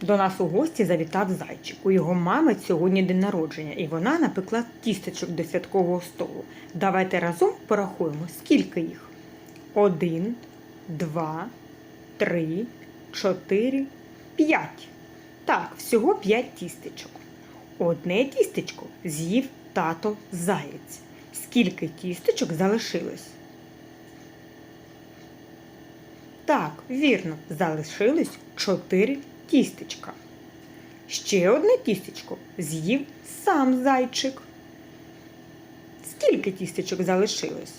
До нас у гості завітав зайчик. У його мами сьогодні день народження, і вона напекла тістечок до святкового столу. Давайте разом порахуємо, скільки їх. Один, два, три, чотири, п'ять. Так, всього п'ять тістечок. Одне тістечко з'їв тато заєць. Скільки тістечок залишилось? Так, вірно, залишилось чотири тістечка. Ще одне тістечко з'їв сам зайчик. Скільки тістечок залишилось?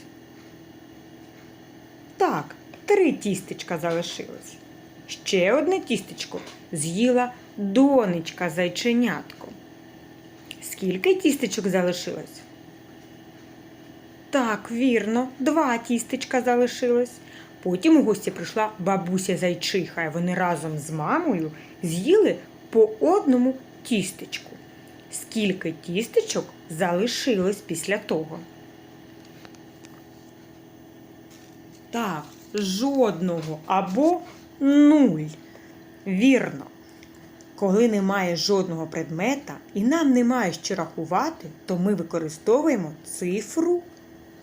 Так, три тістечка залишилось. Ще одне тістечко з'їла донечка зайченятко. Скільки тістечок залишилось? Так, вірно, два тістечка залишилось. Потім у гості прийшла бабуся зайчиха, і вони разом з мамою з'їли по одному тістечку. Скільки тістечок залишилось після того? Так, жодного або нуль. Вірно. Коли немає жодного предмета і нам немає що рахувати, то ми використовуємо цифру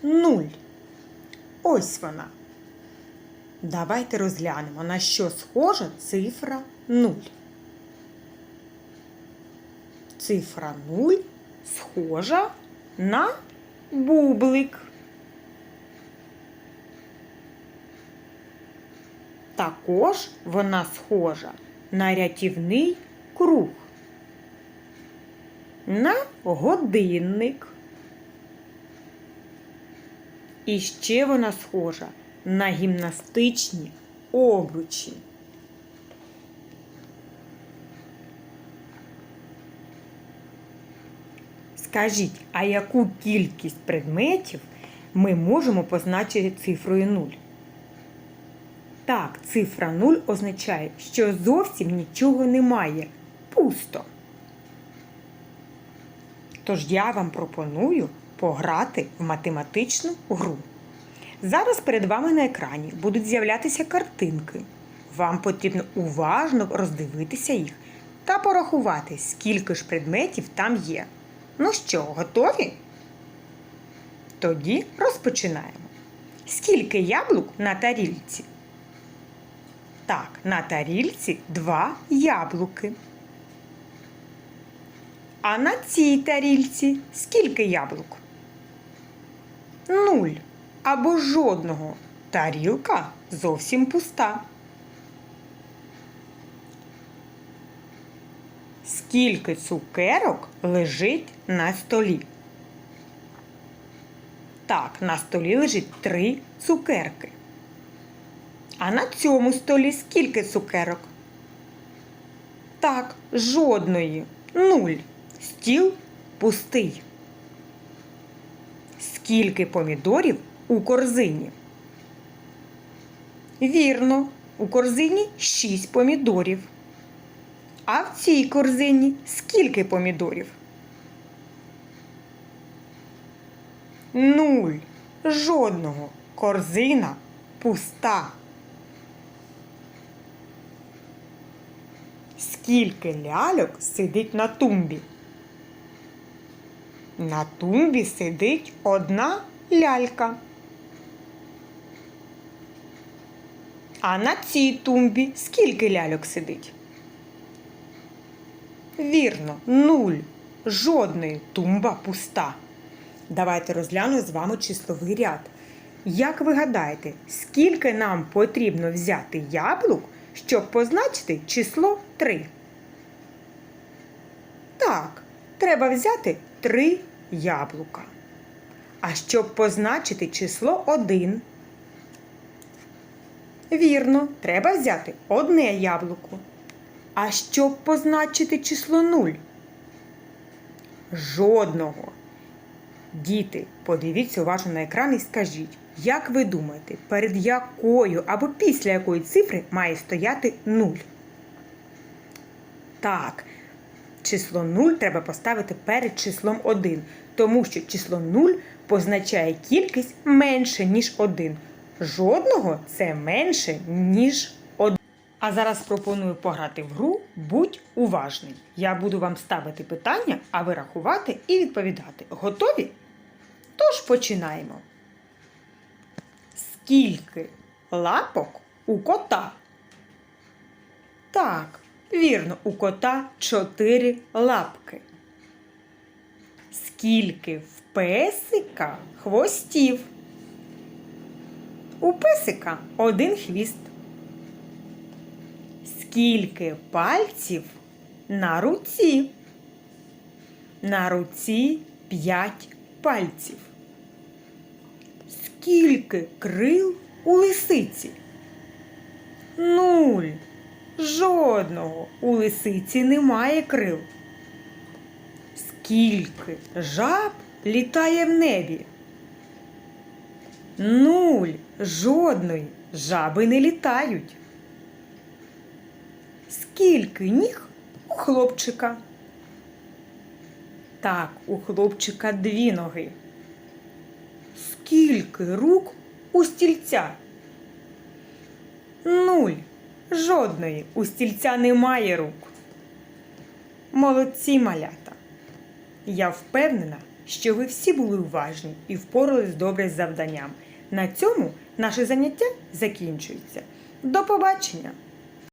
0. Ось вона. Давайте розглянемо, на що схожа цифра 0. Цифра 0 схожа на бублик. Також вона схожа на рятівний круг, на годинник. І ще вона схожа на гімнастичні обручі. Скажіть, а яку кількість предметів ми можемо позначити цифрою 0? Так, цифра 0 означає, що зовсім нічого немає. Пусто. Тож я вам пропоную пограти в математичну гру. Зараз перед вами на екрані будуть з'являтися картинки. Вам потрібно уважно роздивитися їх та порахувати, скільки ж предметів там є. Ну що, готові? Тоді розпочинаємо. Скільки яблук на тарільці? Так, на тарільці два яблуки. А на цій тарільці скільки яблук? Нуль або жодного. Тарілка зовсім пуста. Скільки цукерок лежить на столі? Так, на столі лежить три цукерки. А на цьому столі скільки цукерок? Так, жодної. Нуль. Стіл пустий. Скільки помідорів у корзині? Вірно, у корзині 6 помідорів. А в цій корзині скільки помідорів? Нуль. Жодного. Корзина пуста. Скільки ляльок сидить на тумбі? На тумбі сидить одна лялька. А на цій тумбі скільки ляльок сидить? Вірно, нуль. Жодної тумба пуста. Давайте розглянемо з вами числовий ряд. Як ви гадаєте, скільки нам потрібно взяти яблук, щоб позначити число 3? Так, треба взяти 3 яблука. А щоб позначити число 1? Вірно, треба взяти одне яблуко. А щоб позначити число 0? Жодного. Діти, подивіться уважно на екран і скажіть, як ви думаєте, перед якою або після якої цифри має стояти 0? Так, число 0 треба поставити перед числом 1, тому що число 0 позначає кількість менше, ніж 1. Жодного це менше, ніж 1. А зараз пропоную пограти в гру Будь уважний. Я буду вам ставити питання, а ви рахувати і відповідати. Готові? Тож починаємо. Скільки лапок у кота? Так, вірно, у кота чотири лапки. Скільки в песика хвостів? У песика один хвіст. Скільки пальців на руці? На руці п'ять пальців. Скільки крил у лисиці? Нуль. Жодного. У лисиці немає крил. Скільки жаб літає в небі? Нуль. Жодної. Жаби не літають. Скільки ніг у хлопчика? Так, у хлопчика дві ноги. Скільки рук у стільця? Нуль. Жодної. У стільця немає рук. Молодці малята. Я впевнена, що ви всі були уважні і впорались добре з завданням. На цьому наше заняття закінчується. До побачення!